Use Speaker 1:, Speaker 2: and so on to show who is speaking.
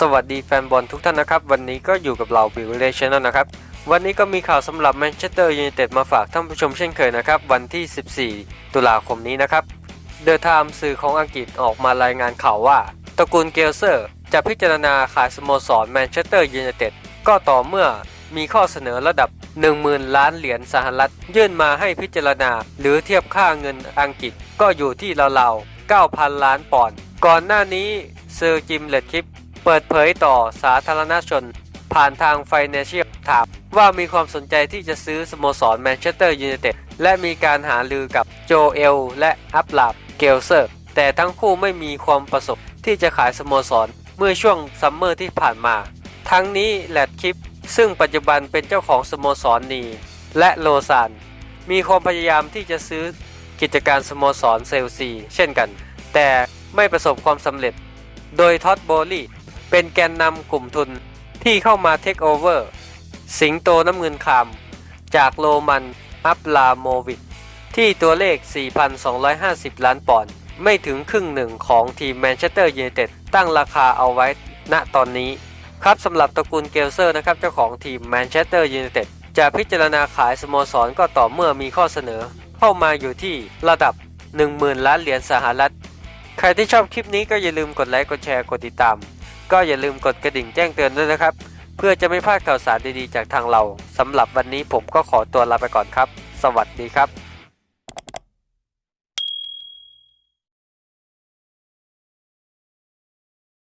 Speaker 1: สวัสดีแฟนบอลทุกท่านนะครับ วันนี้ก็อยู่กับเราบิวเลชแนลนะครับ วันนี้ก็มีข่าวสำหรับแมนเชสเตอร์ยูไนเต็ดมาฝากท่านผู้ชมเช่นเคยนะครับ วันที่ 14 ตุลาคมนี้นะครับเดอะไทม์สื่อของอังกฤษออกมารายงานข่าวว่าตระกูลเกลเซอร์ จะพิจารณาขายสโมสรแมนเชสเตอร์ยูไนเต็ดก็ต่อเมื่อมีข้อเสนอระดับ 10,000 ล้านเหรียญสหรัฐ ยื่นมาให้พิจารณา หรือเทียบค่าเงินอังกฤษก็อยู่ที่ราวๆ9,000 ล้านปอนด์ก่อนหน้านี้เซอร์จิมเลดคิป เปิดเผยต่อสาธารณชน ผ่านทาง Financial ถามว่ามีความสนใจที่จะซื้อสโมสรแมนเชสเตอร์ยูไนเต็ดและมีการหาลือกับโจเอลและอัปลาบเกลเซอร์ แต่ทั้งคู่ไม่มีความประสบที่จะขายสโมสรเมื่อช่วงซัมเมอร์ที่ผ่านมา ทั้งนี้แลดคิปซึ่งปัจจุบันเป็นเจ้าของสโมสรนีและโลซานมีความพยายามที่จะซื้อกิจการสโมสรเซลซีเช่นกัน แต่ไม่ประสบความสำเร็จ โดยท็อดโบลี เป็นแกนนำกลุ่มทุนที่เข้ามาเทคโอเวอร์ สิงโตน้ำเงินคามจากโรมันอัปลาโมวิชที่ตัวเลข 4,250 ล้านปอนด์ไม่ถึงครึ่งหนึ่งของทีมแมนเชสเตอร์ยูไนเต็ดตั้งราคาเอาไว้ณตอนนี้ ครับสำหรับตระกูลเกลเซอร์นะครับเจ้าของทีมแมนเชสเตอร์ยูไนเต็ดจะพิจารณาขายสโมสรก็ต่อเมื่อมีข้อเสนอ เข้ามาอยู่ที่ระดับ 10,000 ล้านเหรียญสหรัฐ ใครที่ชอบคลิปนี้ก็อย่าลืมกดไลค์กดแชร์กดติดตาม ก็อย่าลืมกดกระดิ่งแจ้งเตือนด้วยนะครับ เพื่อจะไม่พลาดข่าวสารดีๆจากทางเราสำหรับวันนี้ผมก็ขอตัวลาไปก่อนครับ สวัสดีครับ